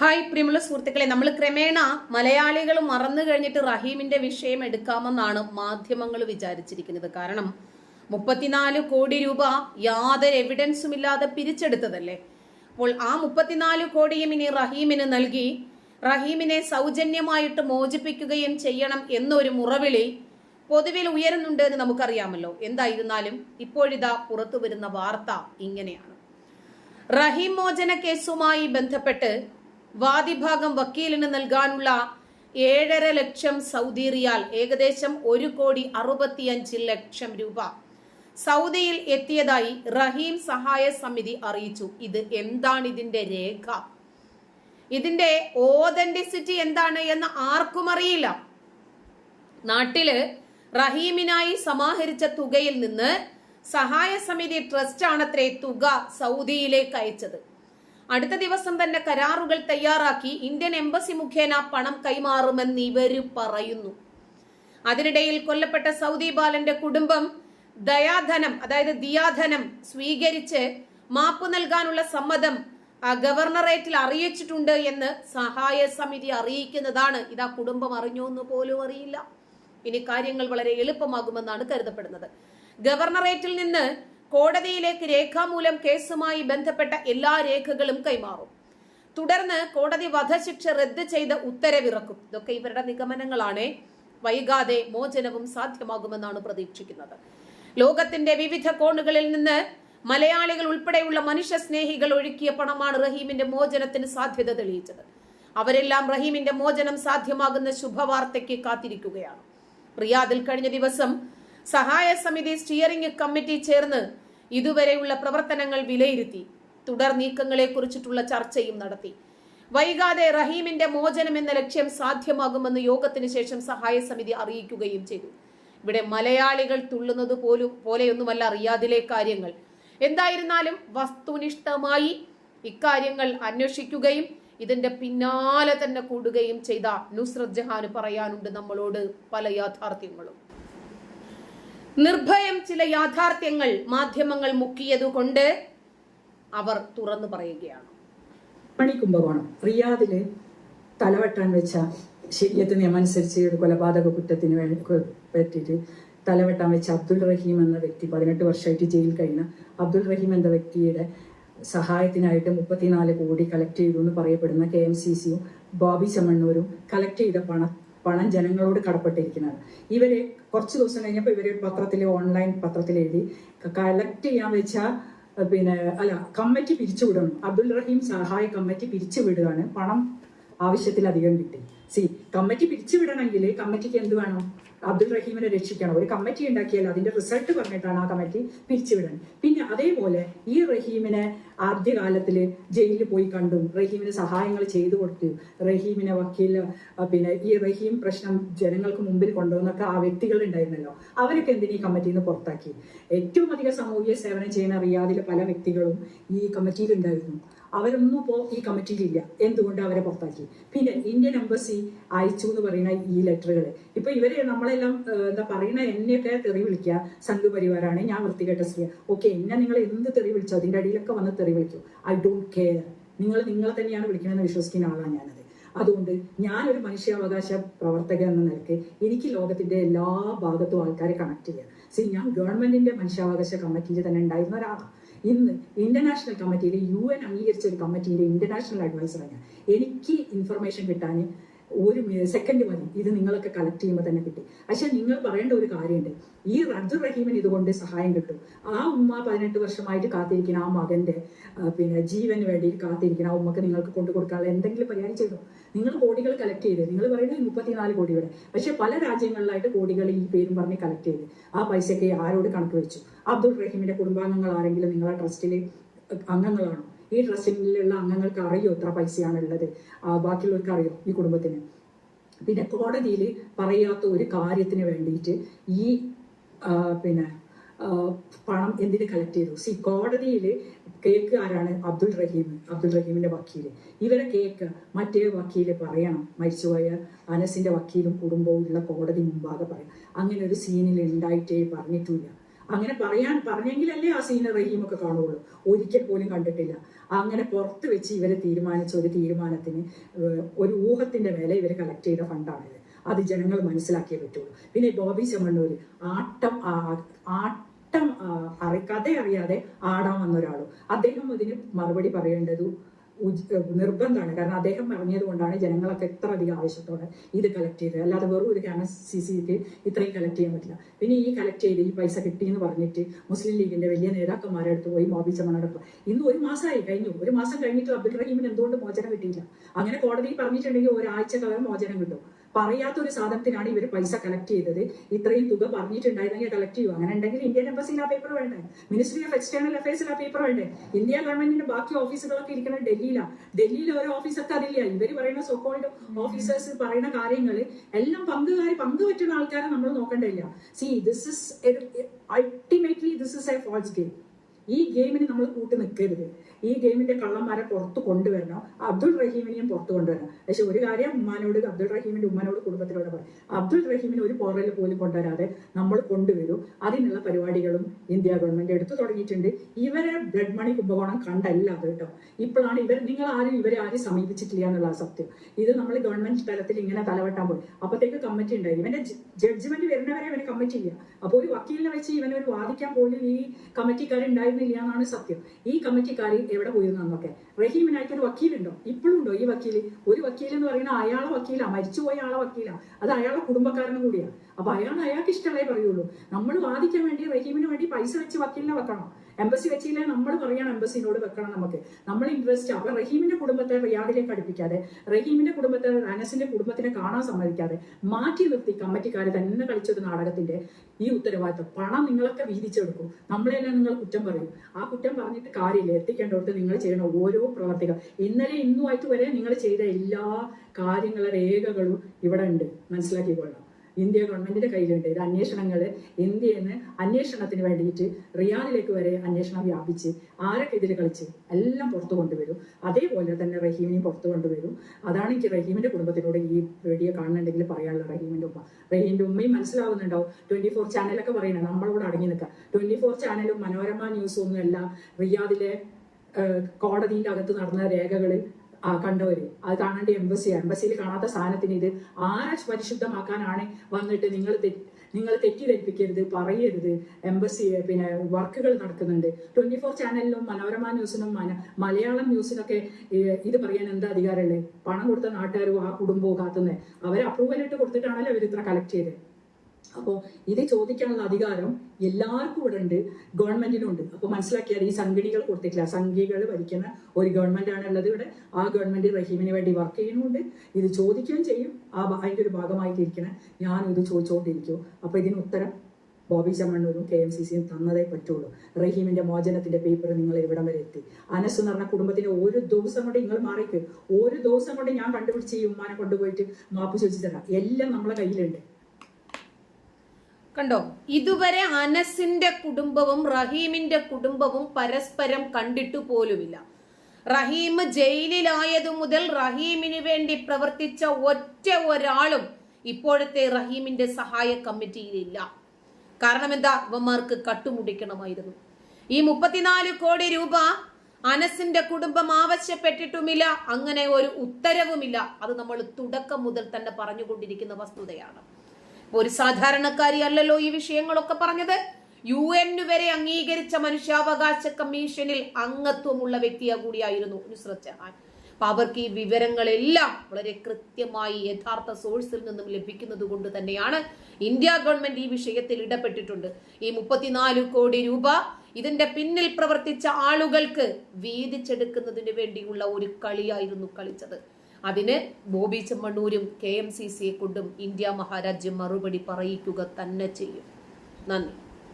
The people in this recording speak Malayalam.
ഹായ് പ്രിയമുള്ള സുഹൃത്തുക്കളെ നമ്മൾ ക്രമേണ മലയാളികൾ മറന്നു കഴിഞ്ഞിട്ട് റഹീമിന്റെ വിഷയം എടുക്കാമെന്നാണ് മാധ്യമങ്ങൾ വിചാരിച്ചിരിക്കുന്നത്. കാരണം മുപ്പത്തിനാല് കോടി രൂപ യാതൊരു എവിഡൻസും ഇല്ലാതെ പിരിച്ചെടുത്തതല്ലേ? അപ്പോൾ ആ മുപ്പത്തിനാല് കോടിയും ഇനി റഹീമിന് നൽകി റഹീമിനെ സൗജന്യമായിട്ട് മോചിപ്പിക്കുകയും ചെയ്യണം എന്നൊരു മുറവിളി പൊതുവിൽ ഉയരുന്നുണ്ട് എന്ന് നമുക്കറിയാമല്ലോ. എന്തായിരുന്നാലും ഇപ്പോഴിതാ പുറത്തു വരുന്ന വാർത്ത ഇങ്ങനെയാണ്. റഹീം മോചന കേസുമായി ബന്ധപ്പെട്ട് വാദിഭാഗം വക്കീലിന് നൽകാനുള്ള ഏഴര ലക്ഷം സൗദി റിയാൽ ഏകദേശം ഒരു കോടി അറുപത്തിയഞ്ച് ലക്ഷം രൂപ. സൗദിയിൽ എത്തിയതായി റഹീം സഹായ സമിതി അറിയിച്ചു. ഇത് എന്താണ് ഇതിന്റെ രേഖ? ഇതിന്റെ ഓതന്റിസിറ്റി എന്താണ് എന്ന് ആർക്കും അറിയില്ല. നാട്ടിൽ റഹീമിനായി സമാഹരിച്ച തുകയിൽ നിന്ന് സഹായ സമിതി ട്രസ്റ്റ് ആണത്രേ തുക സൗദിയിലേക്ക് അയച്ചത്. അടുത്ത ദിവസം തന്നെ കരാറുകൾ തയ്യാറാക്കി ഇന്ത്യൻ എംബസി മുഖേന പണം കൈമാറുമെന്ന് ഇവർ പറയുന്നു. അതിനിടയിൽ കൊല്ലപ്പെട്ട സൗദി ബാലന്റെ കുടുംബം ദയാധനം അതായത് ദിയാധനം സ്വീകരിച്ച് മാപ്പ് നൽകാനുള്ള സമ്മതം ഗവർണറേറ്റിൽ അറിയിച്ചിട്ടുണ്ട് എന്ന് സഹായ സമിതി അറിയിക്കുന്നതാണ്. ഇതാ കുടുംബം അറിഞ്ഞു എന്ന് പോലും അറിയില്ല. ഇനി കാര്യങ്ങൾ വളരെ എളുപ്പമാകുമെന്നാണ് കരുതപ്പെടുന്നത്. ഗവർണറേറ്റിൽ നിന്ന് കോടതിയിലേക്ക് രേഖാമൂലം കേസുമായി ബന്ധപ്പെട്ട എല്ലാ രേഖകളും കൈമാറും. തുടർന്ന് കോടതി വധശിക്ഷ റദ്ദ് ചെയ്ത് ഉത്തരവിറക്കും. ഇതൊക്കെ ഇവരുടെ നിഗമനങ്ങളാണ്. വൈകാതെ മോചനവും സാധ്യമാകുമെന്നാണ് പ്രതീക്ഷിക്കുന്നത്. ലോകത്തിന്റെ വിവിധ കോണുകളിൽ നിന്ന് മലയാളികൾ ഉൾപ്പെടെയുള്ള മനുഷ്യ സ്നേഹികൾ ഒഴുക്കിയ പണമാണ് റഹീമിന്റെ മോചനത്തിന് സാധ്യത തെളിയിച്ചത്. അവരെല്ലാം റഹീമിന്റെ മോചനം സാധ്യമാകുന്ന ശുഭവാർത്തയ്ക്ക് കാത്തിരിക്കുകയാണ്. റിയാദിൽ കഴിഞ്ഞ ദിവസം സഹായ സമിതി സ്റ്റിയറിംഗ് കമ്മിറ്റി ചേർന്ന് ഇതുവരെയുള്ള പ്രവർത്തനങ്ങൾ വിലയിരുത്തി തുടർ നീക്കങ്ങളെ കുറിച്ചിട്ടുള്ള ചർച്ചയും നടത്തി. വൈകാതെ റഹീമിന്റെ മോചനം എന്ന ലക്ഷ്യം സാധ്യമാകുമെന്ന് യോഗത്തിന് ശേഷം സഹായ സമിതി അറിയിക്കുകയും ചെയ്തു. ഇവിടെ മലയാളികൾ തുള്ളുന്നത് പോലും പോലെയൊന്നുമല്ല റിയാദിലെ കാര്യങ്ങൾ. എന്തായിരുന്നാലും വസ്തുനിഷ്ഠമായി ഇക്കാര്യങ്ങൾ അന്വേഷിക്കുകയും ഇതിന്റെ പിന്നാലെ തന്നെ കൂടുകയും ചെയ്ത നുസ്രത് ജഹാന് പറയാനുണ്ട് നമ്മളോട് പല യാഥാർത്ഥ്യങ്ങളും. നിർഭയം ചില യാഥാർത്ഥ്യങ്ങൾ മാധ്യമങ്ങൾ മുക്കിയതുകൊണ്ട് അവർ തുറന്നു പറയുകയാണ്. മണി കുംഭകോണം റിയാദിലെ തലവെട്ടാൻ വെച്ച ശരിയത്ത് നിയമം അനുസരിച്ച് കൊലപാതക കുറ്റത്തിന് പറ്റിയിട്ട് തലവെട്ടാൻ വെച്ച അബ്ദുൾ റഹീം എന്ന വ്യക്തി പതിനെട്ട് വർഷമായിട്ട് ജയിലിൽ കഴിയുന്ന അബ്ദുൾ റഹീം എന്ന വ്യക്തിയുടെ സഹായത്തിനായിട്ട് മുപ്പത്തിനാല് കോടി കളക്ട് ചെയ്തു എന്ന് പറയപ്പെടുന്ന കെ എം സി സിയും ബോബി ചെമ്മണ്ണൂരും കളക്ട് ചെയ്ത പണം പണം ജനങ്ങളോട് കടപ്പെട്ടിരിക്കുന്നത്. ഇവരെ കുറച്ച് ദിവസം കഴിഞ്ഞപ്പോൾ ഇവർ പത്രത്തിൽ ഓൺലൈൻ പത്രത്തിൽ എഴുതി കളക്ട് ചെയ്യാൻ വെച്ച പിന്നെ അല്ല കമ്മിറ്റി പിരിച്ചുവിടണം അബ്ദുൽ റഹീം സഹായ കമ്മിറ്റി പിരിച്ചുവിടുകയാണ് പണം ആവശ്യത്തിൽ അധികം കിട്ടി. സി കമ്മിറ്റി പിരിച്ചുവിടണമെങ്കിൽ കമ്മിറ്റിക്ക് എന്ത് വേണം? അബ്ദുൾ റഹീമിനെ രക്ഷിക്കണം. ഒരു കമ്മിറ്റി ഉണ്ടാക്കിയാൽ അതിന്റെ റിസൾട്ട് പറഞ്ഞിട്ടാണ് ആ കമ്മിറ്റി പിരിച്ചുവിടാൻ. പിന്നെ അതേപോലെ ഈ റഹീമിനെ ആദ്യകാലത്തിൽ ജയിലിൽ പോയി കണ്ടു. റഹീമിന് സഹായങ്ങൾ ചെയ്തു കൊടുത്തു. റഹീമിനെ വക്കീൽ പിന്നെ ഈ റഹീം പ്രശ്നം ജനങ്ങൾക്ക് മുമ്പിൽ കൊണ്ടുവന്നൊക്കെ ആ വ്യക്തികൾ ഉണ്ടായിരുന്നല്ലോ. അവരൊക്കെ എന്തിനീ കമ്മിറ്റിയിൽ നിന്ന് പുറത്താക്കി ഏറ്റവും അധികം സാമൂഹിക സേവനം ചെയ്യുന്ന റിയാദിലെ പല വ്യക്തികളും ഈ കമ്മിറ്റിയിൽ ഉണ്ടായിരുന്നു. അവരൊന്നും ഇപ്പോൾ ഈ കമ്മിറ്റിയിലില്ല എന്തുകൊണ്ട് അവരെ പുറത്താക്കി? പിന്നെ ഇന്ത്യൻ എംബസി അയച്ചു എന്ന് പറയുന്ന ഈ ലെറ്ററുകൾ ഇപ്പൊ ഇവർ നമ്മളെല്ലാം എന്താ പറയുന്ന എന്നെയൊക്കെ തെറി വിളിക്കുക. സംഘപരിവാരാണ് ഞാൻ വൃത്തികെട്ട സ്ത്രീ ഓക്കെ എന്നെ നിങ്ങൾ എന്ത് തെറി വിളിച്ചോ? അതിന്റെ അടിയിലൊക്കെ വന്ന് തെറി വിളിക്കും. ഐ ഡോണ്ട് കെയർ നിങ്ങൾ നിങ്ങളെ തന്നെയാണ് വിളിക്കണമെന്ന് വിശ്വസിക്കുന്ന ആളാണ് ഞാനത്. അതുകൊണ്ട് ഞാനൊരു മനുഷ്യാവകാശ പ്രവർത്തക എന്ന നിലയ്ക്ക് എനിക്ക് ലോകത്തിന്റെ എല്ലാ ഭാഗത്തും ആൾക്കാരെ കണക്ട് ചെയ്യാം. സി ഞാൻ ഗവൺമെന്റിന്റെ മനുഷ്യാവകാശ കമ്മിറ്റിയിൽ തന്നെ ഉണ്ടായിരുന്ന ഒരാളാണ് ഇന്ന് ഇന്റർനാഷണൽ കമ്മിറ്റിയിലെ യു എൻ അംഗീകരിച്ച ഒരു കമ്മിറ്റിയിലെ ഇന്റർനാഷണൽ അഡ്വൈസറാണ് എനിക്ക് ഇൻഫർമേഷൻ കിട്ടാൻ ഒരു സെക്കൻഡ് മതി. ഇത് നിങ്ങളൊക്കെ കളക്ട് ചെയ്യുമ്പോൾ തന്നെ കിട്ടി. പക്ഷെ നിങ്ങൾ പറയേണ്ട ഒരു കാര്യമുണ്ട്. ഈ റദ്ദു റഹീമിന് ഇതുകൊണ്ട് സഹായം കിട്ടും. ആ ഉമ്മ പതിനെട്ട് വർഷമായിട്ട് കാത്തിരിക്കുന്ന ആ മകന്റെ പിന്നെ ജീവന് വേണ്ടി കാത്തിരിക്കുന്ന ആ ഉമ്മക്ക് നിങ്ങൾക്ക് കൊണ്ടു കൊടുക്കാനുള്ള എന്തെങ്കിലും പരിഹാരം ചെയ്തോ? നിങ്ങൾ കോടികൾ കളക്ട് ചെയ്ത്. നിങ്ങൾ പറയുന്നത് മുപ്പത്തിനാല് കോടിയുടെ പക്ഷെ പല രാജ്യങ്ങളിലായിട്ട് കോടികൾ ഈ പേരും പറഞ്ഞ് കളക്ട് ചെയ്ത്. ആ പൈസയൊക്കെ ആരോട് കണക്ക് വെച്ചു? അബ്ദുൾ റഹീമിന്റെ കുടുംബാംഗങ്ങൾ ആരെങ്കിലും നിങ്ങളെ ട്രസ്റ്റിലെ അംഗങ്ങളാണോ? ഈ ട്രസ്റ്റിലുള്ള അംഗങ്ങൾക്ക് അറിയോ? എത്ര പൈസയാണുള്ളത്. ബാക്കിയുള്ളവർക്ക് അറിയോ? ഈ കുടുംബത്തിന്. പിന്നെ കോടതിയിൽ പറയാത്ത ഒരു കാര്യത്തിന് വേണ്ടിയിട്ട് ഈ പിന്നെ പണം എന്തിന് കളക്ട് ചെയ്തു? സി കോടതിയിൽ കേക്ക് ആരാണ്? അബ്ദുൾ റഹീം അബ്ദുൾ റഹീമിന്റെ വക്കീൽ. ഇവരെ കേക്ക് മറ്റേ വക്കീൽ പറയണം. മരിച്ചുപോയ അനസിന്റെ വക്കീലും കുടുംബവും ഉള്ള കോടതി മുമ്പാകെ പറയാം. അങ്ങനെ ഒരു സീനിൽ ഉണ്ടായിട്ടേ പറഞ്ഞിട്ടില്ല. അങ്ങനെ പറയാൻ പറഞ്ഞെങ്കിലല്ലേ ആ സീനിൽ റഹീമൊക്കെ കാണുള്ളൂ. ഒരിക്കൽ പോലും കണ്ടിട്ടില്ല. അങ്ങനെ പുറത്ത് വെച്ച് ഇവർ തീരുമാനിച്ച ഒരു തീരുമാനത്തിന് ഒരു ഊഹത്തിന്റെ മേലെ ഇവർ കളക്ട് ചെയ്ത ഫണ്ടാണിത് അത് ജനങ്ങൾ മനസ്സിലാക്കിയേ പറ്റുള്ളൂ. പിന്നെ ബോബി ചെമ്മണ്ണൂര് ആട്ടം ആട്ടം കഥ അറിയാതെ ആടാൻ വന്ന ഒരാളും അദ്ദേഹം ഇതിന് മറുപടി പറയേണ്ടത് നിർബന്ധമാണ്. കാരണം അദ്ദേഹം പറഞ്ഞത് കൊണ്ടാണ് ജനങ്ങളൊക്കെ എത്ര അധികം ആവശ്യത്തോടെ ഇത് കളക്ട് ചെയ്തത്. അല്ലാതെ വെറും ഒരു ക്യാമറ സി സിക്ക് ഇത്രയും കളക്ട് ചെയ്യാൻ പറ്റില്ല. പിന്നെ ഈ കളക്ട് ചെയ്ത് ഈ പൈസ കിട്ടിയെന്ന് പറഞ്ഞിട്ട് മുസ്ലിം ലീഗിന്റെ വലിയ നേതാക്കന്മാരെ അടുത്ത് പോയി മോബി ചമ്മണോടൊപ്പം ഇന്ന് ഒരു മാസമായി കഴിഞ്ഞു. ഒരു മാസം കഴിഞ്ഞിട്ട് അബ്ദുൾ റഹീമിന് എന്തുകൊണ്ട് മോചനം കിട്ടിയില്ല? അങ്ങനെ കോടതി പറഞ്ഞിട്ടുണ്ടെങ്കിൽ ഒരാഴ്ച ഒരാഴ്ചക്കകം മോചനം കിട്ടും. പറയാത്ത ഒരു സാധനത്തിനാണ് ഇവർ പൈസ കളക്ട് ചെയ്തത്. ഇത്രയും തുക പറഞ്ഞിട്ടുണ്ടായിരുന്നെങ്കിൽ കളക്ട് ചെയ്യും അങ്ങനെ ഉണ്ടെങ്കിൽ ഇന്ത്യൻ എംബസിയിൽ ആ പേപ്പർ വേണ്ടേ? മിനിസ്ട്രി ഓഫ് എക്സ്റ്റേണൽ അഫയേഴ്സിൽ ആ പേപ്പർ വേണ്ടേ? ഇന്ത്യ ഗവൺമെന്റിന്റെ ബാക്കി ഓഫീസുകളൊക്കെ ഇരിക്കുന്നത് ഡൽഹിയിലാണ് ഡൽഹിയിൽ ഓരോ ഓഫീസൊക്കെ അതില്ല. ഇവർ പറയുന്ന സോക്കോൾഡ് ഓഫീസേഴ്സ് പറയുന്ന കാര്യങ്ങൾ എല്ലാം പങ്കുകാരി പങ്കുപറ്റുന്ന ആൾക്കാരെ നമ്മൾ നോക്കേണ്ടതില്ല. See this is ultimately this is a false game ഈ ഗെയിമിന് നമ്മൾ കൂട്ടി നിൽക്കരുത് ഈ ഗെയിമിന്റെ കള്ളന്മാരെ പുറത്ത് കൊണ്ടുവരണം. അബ്ദുൾ റഹീമിനെയും പുറത്ത് കൊണ്ടുവരണം. പക്ഷെ ഒരു കാര്യം ഉമ്മാനോട് അബ്ദുൾ റഹീമിന്റെ ഉമ്മാനോട് കുടുംബത്തിനോട് പറയും അബ്ദുൾ റഹീമിന് ഒരു പോറൽ പോലും കൊണ്ടുവരാതെ നമ്മൾ കൊണ്ടുവരും. അതിനുള്ള പരിപാടികളും ഇന്ത്യ ഗവൺമെന്റ് എടുത്തു തുടങ്ങിയിട്ടുണ്ട്. ഇവരെ ബ്ലഡ് മണി കുംഭകോണം കണ്ടല്ല അത് കേട്ടോ. ഇപ്പോഴാണ് ഇവർ നിങ്ങൾ ആരും ഇവരെ ആരും സമീപിച്ചിട്ടില്ല എന്നുള്ള സത്യം. ഇത് നമ്മൾ ഗവൺമെന്റ് തലത്തിൽ ഇങ്ങനെ തലവെട്ടാൻ പോയി. അപ്പത്തേക്ക് കമ്മിറ്റി ഉണ്ടായി. ഇവന്റെ ജഡ്ജ്മെന്റ് വരുന്നവരെ ഇവന് കമ്മിറ്റി ഇല്ല. അപ്പോൾ ഒരു വക്കീലിനെ വെച്ച് ഒരു വാദിക്കാൻ പോലും ഈ കമ്മിറ്റിക്കാർ ഉണ്ടായിരുന്നില്ല എന്നാണ് സത്യം. ഈ കമ്മിറ്റിക്കാർ എവിടെ പോയിരുന്നു എന്നൊക്കെ റഹീമിനായിട്ട് ഒരു വക്കീലുണ്ടോ? ഇപ്പോഴും ഉണ്ടോ ഈ വക്കീൽ ഒരു വക്കീൽ എന്ന് പറയുന്ന അയാളെ വക്കീലാ മരിച്ചുപോയ ആളെ വക്കീലാ. അത് അയാളെ കുടുംബക്കാരനും കൂടിയാണ് അപ്പൊ അയാൾ അയാൾക്ക് ഇഷ്ടമല്ലേ പറയുള്ളൂ. നമ്മൾ വാദിക്കാൻ വേണ്ടി റഹീമിന് വേണ്ടി പൈസ വെച്ച് വക്കീലിനെ വെക്കണം. എംബസി വെച്ചില്ലേ നമ്മൾ പറയണം എംബസിനോട് വെക്കണം നമുക്ക്. നമ്മൾ ഇൻവെസ്റ്റ് അപ്പൊ റഹീമിന്റെ കുടുംബത്തെ റിയാദിലേക്ക് അടുപ്പിക്കാതെ റഹീമിന്റെ കുടുംബത്തെ അനസിന്റെ കുടുംബത്തിനെ കാണാൻ സമ്മതിക്കാതെ മാറ്റി നിർത്തി കമ്മിറ്റിക്കാർ തന്നെ കളിച്ചൊരു നാടകത്തിന്റെ ഈ ഉത്തരവാദിത്വം പണം നിങ്ങളൊക്കെ വീതിച്ചെടുക്കും. നമ്മളെല്ലാം നിങ്ങൾ കുറ്റം പറയും. ആ കുറ്റം പറഞ്ഞിട്ട് കാര്യമില്ല. എത്തിക്കേണ്ടവർക്ക് നിങ്ങൾ ചെയ്യണ ഓരോ പ്രവർത്തികൾ. ഇന്നലെ ഇന്നുമായിട്ട് വരെ നിങ്ങൾ ചെയ്ത എല്ലാ കാര്യങ്ങളുടെ രേഖകളും ഇവിടെ ഉണ്ട്. മനസ്സിലാക്കിക്കൊള്ളാം. ഇന്ത്യ ഗവൺമെന്റിന്റെ കയ്യിലുണ്ട്. ഇത് അന്വേഷണങ്ങൾ ഇന്ത്യയിൽ നിന്ന് അന്വേഷണത്തിന് വേണ്ടിയിട്ട് റിയാദിലേക്ക് വരെ അന്വേഷണം വ്യാപിച്ച് ആരൊക്കെ ഇതിൽ കളിച്ച് എല്ലാം പുറത്തു കൊണ്ടുവരും. അതേപോലെ തന്നെ റഹീമിനെയും പുറത്തു കൊണ്ടുവരും. അതാണ് എനിക്ക് റഹീമിന്റെ കുടുംബത്തിനോട് ഈ വീഡിയോ കാണുന്നുണ്ടെങ്കിൽ പറയാനുള്ള റഹീമിന്റെ ഉമ്മ. റഹീമിന്റെ ഉമ്മയും മനസ്സിലാവുന്നുണ്ടാവും. ട്വന്റി ഫോർ ചാനലൊക്കെ പറയുന്നത് നമ്മളോട് അടങ്ങി നിൽക്കുക. ട്വന്റി ഫോർ ചാനലും മനോരമ ന്യൂസും അല്ല റിയാദിലെ കോടതിന്റെ അകത്ത് നടന്ന രേഖകളിൽ കണ്ടവര് അത് കാണേണ്ട എംബസി എംബസിയിൽ കാണാത്ത സാധനത്തിന് ഇത് ആരെ പരിശുദ്ധമാക്കാനാണ് വന്നിട്ട് നിങ്ങൾ നിങ്ങൾ തെറ്റിദ്ധരിപ്പിക്കരുത് പറയരുത്. എംബസി പിന്നെ വർക്കുകൾ നടക്കുന്നുണ്ട്. ട്വന്റി ഫോർ ചാനലിലും മനോരമ ന്യൂസിനും മലയാളം ന്യൂസിനൊക്കെ ഇത് പറയാൻ എന്താ അധികാരമുള്ളത്? പണം കൊടുത്ത നാട്ടുകാരും ആ കുടുംബവും കാത്തുന്നത് അവരെ അപ്രൂവൽ ഇട്ട് കൊടുത്തിട്ടാണല്ലോ അവർ ഇത്ര കളക്ട് ചെയ്തത് അപ്പോൾ ഇത് ചോദിക്കാനുള്ള അധികാരം എല്ലാവർക്കും ഇവിടെ ഉണ്ട് ഗവൺമെന്റിനും ഉണ്ട്. അപ്പോൾ മനസ്സിലാക്കിയാൽ ഈ സംഘടികൾ കൊടുത്തിട്ടില്ല. സംഘികൾ ഭരിക്കുന്ന ഒരു ഗവൺമെന്റ് ആണ് ഉള്ളത് ഇവിടെ. ആ ഗവൺമെന്റ് റഹീമിന് വേണ്ടി വർക്ക് ചെയ്യുന്നുണ്ട്. ഇത് ചോദിക്കുകയും ചെയ്യും. ആ അതിന്റെ ഒരു ഭാഗമായിട്ട് ഇരിക്കണം ഞാൻ ഇത് ചോദിച്ചുകൊണ്ടിരിക്കും. അപ്പോൾ ഇതിന് ഉത്തരം ബോബി ചമ്മണ്ണൂരും കെ എം സി സിയും തന്നതേ പറ്റുള്ളൂ. റഹീമിന്റെ മോചനത്തിന്റെ പേപ്പർ നിങ്ങൾ ഇവിടം വരെ എത്തി. അനസ് എന്ന് പറഞ്ഞ കുടുംബത്തിന്റെ ഒരു ദിവസം കൊണ്ട് നിങ്ങൾ മാറിക്ക്. ഒരു ദിവസം കൊണ്ട് ഞാൻ കണ്ടുപിടിച്ച് ഈ ഉമ്മാനെ കൊണ്ടുപോയിട്ട് മാപ്പ് ചോദിച്ചു തരാം. എല്ലാം നമ്മളെ കയ്യിലുണ്ട്. കണ്ടോ? ഇതുവരെ അനസിന്റെ കുടുംബവും റഹീമിന്റെ കുടുംബവും പരസ്പരം കണ്ടിട്ടു പോലുമില്ല. റഹീം ജയിലിലായതു മുതൽ റഹീമിന് വേണ്ടി പ്രവർത്തിച്ച ഒറ്റ ഒരാളും ഇപ്പോഴത്തെ റഹീമിന്റെ സഹായ കമ്മിറ്റിയിലില്ല. കാരണം എന്താ ഇവന്മാർക്ക് കട്ടുമുടിക്കണമായിരുന്നു. ഈ മുപ്പത്തിനാല് കോടി രൂപ അനസിന്റെ കുടുംബം ആവശ്യപ്പെട്ടിട്ടുമില്ല. അങ്ങനെ ഒരു ഉത്തരവുമില്ല. അത് നമ്മൾ തുടക്കം മുതൽ തന്നെ പറഞ്ഞുകൊണ്ടിരിക്കുന്ന വസ്തുതയാണ്. ഒരു സാധാരണക്കാരി അല്ലല്ലോ ഈ വിഷയങ്ങളൊക്കെ പറഞ്ഞത്. യു എൻ വരെ അംഗീകരിച്ച മനുഷ്യാവകാശ കമ്മീഷനിൽ അംഗത്വമുള്ള വ്യക്തിയാ കൂടിയായിരുന്നു നുസ്രത് ജഹാൻ അപ്പൊ അവർക്ക് ഈ വിവരങ്ങളെല്ലാം വളരെ കൃത്യമായി യഥാർത്ഥ സോഴ്സിൽ നിന്നും ലഭിക്കുന്നത് കൊണ്ട് തന്നെയാണ് ഇന്ത്യ ഗവൺമെന്റ് ഈ വിഷയത്തിൽ ഇടപെട്ടിട്ടുണ്ട്. ഈ മുപ്പത്തിനാല് കോടി രൂപ ഇതിന്റെ പിന്നിൽ പ്രവർത്തിച്ച ആളുകൾക്ക് വീതിച്ചെടുക്കുന്നതിന് വേണ്ടിയുള്ള ഒരു കളിയായിരുന്നു കളിച്ചത്. അതിന് ബോബി ചെമ്മണ്ണൂരും കെ എം സി സിയെ കൊണ്ടും ഇന്ത്യ മഹാരാജ്യം മറുപടി പറയിക്കുക തന്നെ ചെയ്യും. നന്ദി.